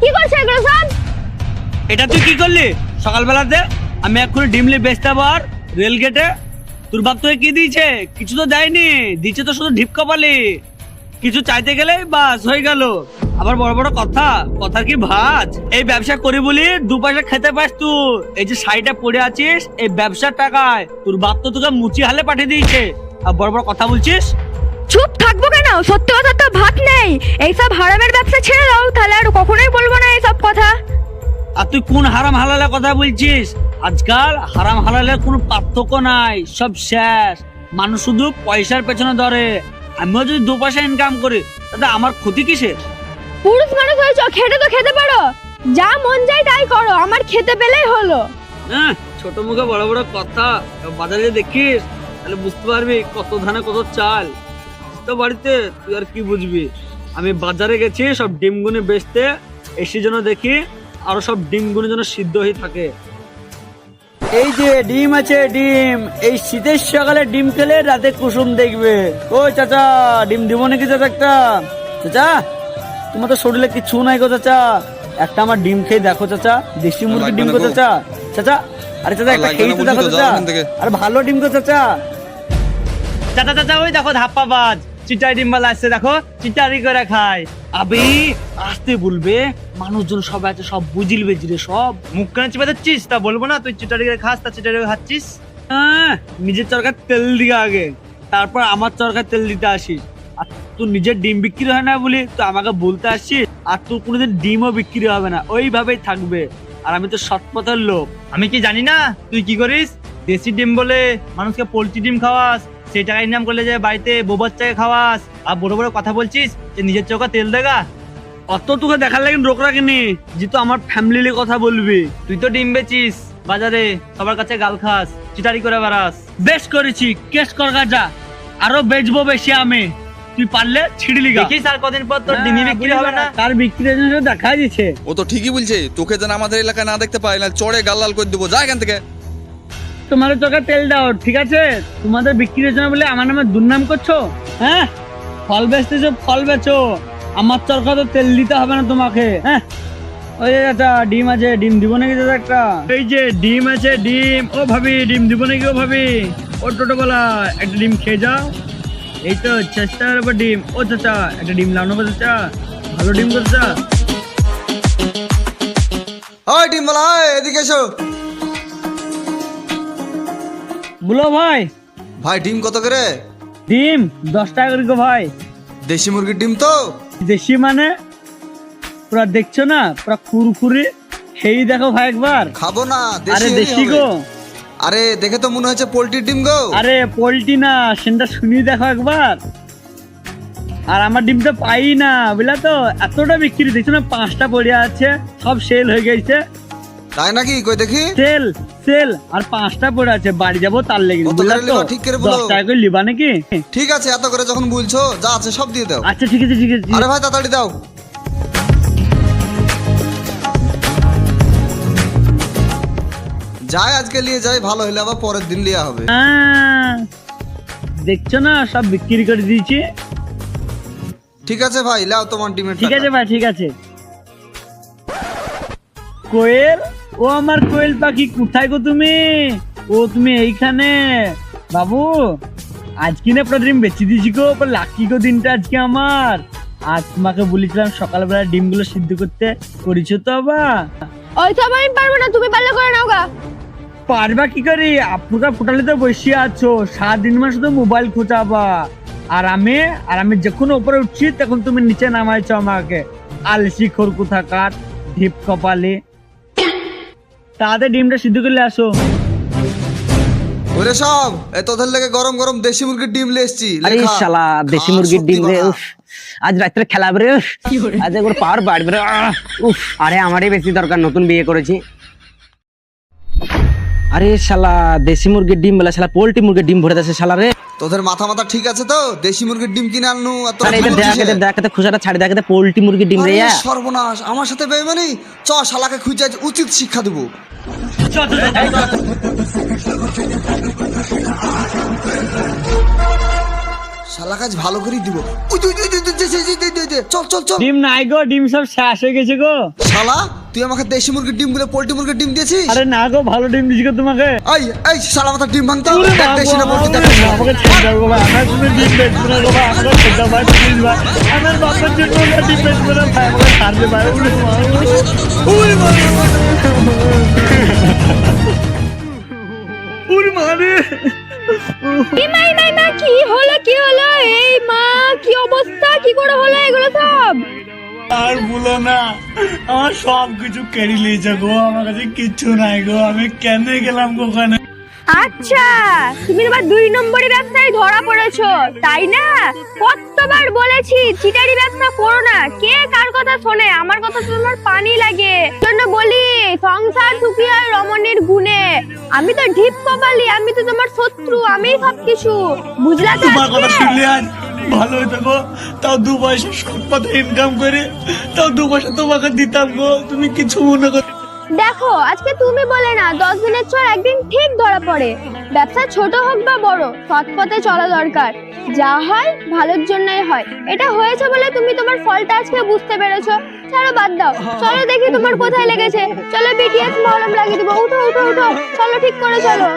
কি করছ এগুলো সব? এটা তুই কি করলি? সকালবেলাতে আমি এক্ষুনি ডিমলি বেচতে পার রেল গেটে। তোর বাপ তোকে কি দিয়েছে? কিছু তো দেয়নি। দিচ্ছে তো শুধু ঢিপ কপালি। কিছু চাইতে গেলেই বাস, হয়ে গেল। আবার বড় বড় কথা কথা কি ভাজ? এই ব্যবসা করি বলি, দু পয়সা খেতে পাস তুই এই যে শাড়িটা পরে আছিস, এই ব্যবসার টাকায় তোর বাপ তো তোকে মুচি হালে পাঠিয়ে দিয়েছে। আর বড় বড় কথা বলছিস? চুপ থাকব কেন? সত্যি কথা তো ভাত নেই। এইসব হারামের ব্যবসা ছেড়ে দাও তাহলে আর কখনোই বলব না এইসব কথা। আর তুই কোন হারাম হালালের কথা বলছিস? আজকাল হারাম হালালের কোনো পার্থক্য নাই সব শেষ। মানুষ শুধু পয়সার পেছনে ধরে। আমিও যদি দু পয়সা ইনকাম করি তাতে আমার ক্ষতি কিসের? পুরুষ মানুষ হয়েছ খেতে তো খেতে পারো। যা মন যায় তাই করো আমার খেতে পেলেই হলো। হ্যাঁ ছোট মুখে বড় বড় কথা বাজারে দেখিস তাহলে বুঝতে পারবি কত ধানে কত চাল। তো বাড়িতে তুই আর কি বুঝবি? আমি বাজারে গেছি সব ডিমগুনি বেচতে এসে যেন দেখি আরও সব ডিমগুনি যেন সিদ্ধ হয়ে থাকে। এই যে ডিম আছে ডিম এই শীতের সকালে ডিম খেলে রাতে কুসুম দেখবে। ও চাচা ডিম দিব নাকি চাচা একটা? চাচা তোমার তো শরীরে কিচ্ছু নাই গো চাচা। একটা আমার ডিম খেয়ে দেখো চাচা দেশি মুরগির ডিম গো। চাচা। চাচা আরে চাচা একটা খেয়ে তো দেখো চাচা। আরে ভালো ডিম গো চাচা। চাচা চাচা ওই দেখো ধাপ্পাবাজ চিটাই ডিম বালা আসছে দেখো চিটারি করে খায়। আবে আসতে বলবে মানুষজন সবাই আছে সব বুঝিলবে জিরে সব। মুখ কানে চিপে দিচ্ছিস তা বলব না তুই চিটারি করে খাস তা চিটারি করে খাচ্ছিস? হ্যাঁ, নিজের চরকার তেল দিকে আগে। তারপর আমার চরকার তেল দিতে আসিস। আর তোর নিজের ডিম বিক্রি হয় না বলি তো আমাকে বলতে আসছিস আর তোর কোনোদিন ডিমও বিক্রি হবে না ওইভাবেই থাকবে। আর আমি তো সৎ পথের লোক। আমি কি জানি না তুই কি করিস? দেশি ডিম বলে মানুষকে পোলট্রি ডিম খাওয়াস সেই টাকা ইনকাম করলে যে বাড়িতে বউ বাচ্চাকে খাওয়াস আর বড় বড় কথা বলছিস যে নিজের চোখে তেল দেখা অত তোকে দেখার লাগে রোগ রাখিনি। যে তো আমার ফ্যামিলি কথা বলবি। তুই তো ডিম বেচিস বাজারে সবার কাছে গাল খাস চিটারি করে বেড়াস। বেশ করেছি কেস কর যা। আরও বেচবো বেশি আমি। তুই পারলে ছিড়লি গা। দেখিস আর কদিন পর তোর ডিমই বিক্রি হবে না তার বিক্রি জন্য দেখা দিচ্ছে ও তো ঠিকই বলছে তোকে যেন আমাদের এলাকায় না দেখতে পাই না চড়ে গাল লাল করে দেবো। যা এখান থেকে। তোমাদের চোখে তেল দাও, ঠিক আছে? তোমাদের বিক্রি হয়েছে না বলে আমার নামে দুর্নাম করছ? হ্যাঁ? ফল বেচতেছো ফল বেচো। আমার চরকা তো তেল দিতে হবে না তোমাকে হ্যাঁ? ওই যে চাচা ডিম আছে, ডিম দিব নাকি দাদা একটা? এই যে ডিম আছে, ডিম। ও ভাবি, ডিম দিব নাকি ও ভাবি? ও টোটোবেলা একটা ডিম খেয়ে যাও। এই তো চেষ্টার উপর ডিম। ও চাচা, একটা ডিম গো চাচা। ভালো ডিম চাচা। ওই ডিমবালা ওই এদিকে এসো। বলো ভাই। ভাই ডিম কত করে? ডিম দশ টাকা করে গো ভাই। দেশি মুরগির ডিম তো? দেশি মানে পুরা দেখছ না? পুরা কুরকুরে। সেই দেখো ভাই একবার। খাব না আরে দেশি গো। আরে দেখে তো মনে হচ্ছে পোল্ট্রির ডিম গো। আরে পোল্ট্রি না সেটা শুনি দেখো একবার। আর আমার ডিম তো পাই না বুঝলা তো? এতটা বিক্রি দেখছ না? পাঁচটা পড়ে আছে সব সেল হয়ে গেছে। তাই নাকি? কই দেখি? সেল সেল আর পাঁচটা পড়ে আছে বাড়ি যাব তার লেগে তো? ঠিক করে বলো। টাকা করে লিবা নাকি? ঠিক আছে এত করে যখন বলছো যা আছে সব দিয়ে দাও। আচ্ছা ঠিক আছে ঠিক আছে। আরে ভাই তাড়াতাড়ি দাও। যাই আজকে নিয়ে যাই ভালো হলে আবার পরের দিন লিয়া হবে। আহ, দেখছ না সব বিক্রি করে দিয়েছি। ঠিক আছে ভাই লাও তোমার ডিমের ঠিক আছে ভাই ঠিক আছে। কোয়েল? ও আমার কোয়েল পাখি কোথায় গো তুমি? ও তুমি এইখানে? বাবু আজকে না পুরো ডিম বেঁচে দিয়েছি গো পুরো লাকি গো দিনটা আজকে আমার। আজ তোমাকে বলেছিলাম সকালবেলা ডিমগুলো সিদ্ধ করতে করেছ তো আবার ওই সব আমি পারব না তুমি পারলে করে নাও গা। পারবা কি করে? আপুটা ফুটালে তো বসে আছো সারাদিন মাস শুধু মোবাইল খোঁচাবা। আর আমি আর আমি যখন উপরে উঠছি তখন তুমি নিচে নামাইছো আমাকে। আলসি খোর কোথাকার ঢিপ কপালে। তাতে ডিমটা সিদ্ধ করলে আসো। ওরে সব এ তোদের লেগে গরম গরম দেশি মুরগির ডিম লিয়ে এসছি আরে শালা দেশি মুরগির ডিম রে উফ। আজ রাত্রে খেলাবে রে। আজ একবার পাওয়ার বাড়বে রে উফ। আরে আমারই বেশি দরকার নতুন বিয়ে করেছি। আরে শালা দেশি মুরগির ডিম বলে শালা পোল্ট্রি মুরগির ডিম ভরে দেছে শালা রে। তোদের মাথা মাথা ঠিক আছে তো? দেশি মুরগির ডিম কিনে আনলু আর তোরা আরে কি এটা বলছিস? দেখ এটা এ? দেখ এটা খুশাটা ছাড়ি দেখাতে পোল্ট্রি মুরগির ডিম রে আরে সর্বনাশ আমার সাথে বেমানি চ শালাকে খুঁজে আজ উচিত শিক্ষা দেবো। শালা কাজ ভালো করে দিব ওই তুই তুই চল চল চল ডিম নাই গো ডিম সব শেষ হয়ে গেছে গো শালা তুই আমাকে দেশি মুরগির ডিমগুলো পোল্ট্রি মুরগির ডিম দিয়েছিস আরে না গো ভালো ডিম দিছি গো তোমাকে এই এই শালা মাথা ডিম ভাঙতা দেখ দেশি না পোল্ট্রি দেখ আমাকে ছেড়ে দাও গো আমার তুমি ডিম বেচবো না গো ভাই আমাকে ছেড়ে দাও ভাই প্লিজ ভাই আমার বাবার জন্য না ডিম বেচবো না ভাই আমাকে ছাড়বে ভাই উনি উনি উনি মানে আমার সব কিছু কেড়ে নিয়েছে গো আমার কাছে কিচ্ছু নাই গো আমি কেন গেলাম ওখানে? আচ্ছা তুমি তোমার দুই নম্বরই ব্যবসায় ধরা পড়েছো তাই না? কতবার বলেছি চিটারি ব্যবসা করো না কে কার কথা শোনে? আমার কথা তো তোমার পানি লাগে। জন্য বলি সংসার সুখী হয় রমণীর গুণে। আমি তো ঢিপ কপালি আমি তো তোমার শত্রু আমি সব কিছু বুঝলা তো তোমার কথা শুনলে আজ ভালো গো তাও দু পয়সা সৎ পথে ইনকাম করে, তাও দু পয়সা তোমাকে দিতাম গো। তুমি কিছু মনে করো দেখো, আজকে তুমি বলে না, দশ দিনের চর একদিন ঠিক ধরা পড়ে। ব্যবসা ছোট হোক বা বড় সৎ পথে চলা দরকার। যা হয়, ভালোর জন্যই হয়। এটা হয়েছে বলে তুমি তোমার ফলটা আজকে বুঝতে পেরেছ। ছাড়ো বাদ দাও। চলো দেখি তোমার কোথায় লেগেছে। চলো বিটিএস মলম লাগিয়ে দিব। উঠো উঠো উঠো। চলো ঠিক করে চলো।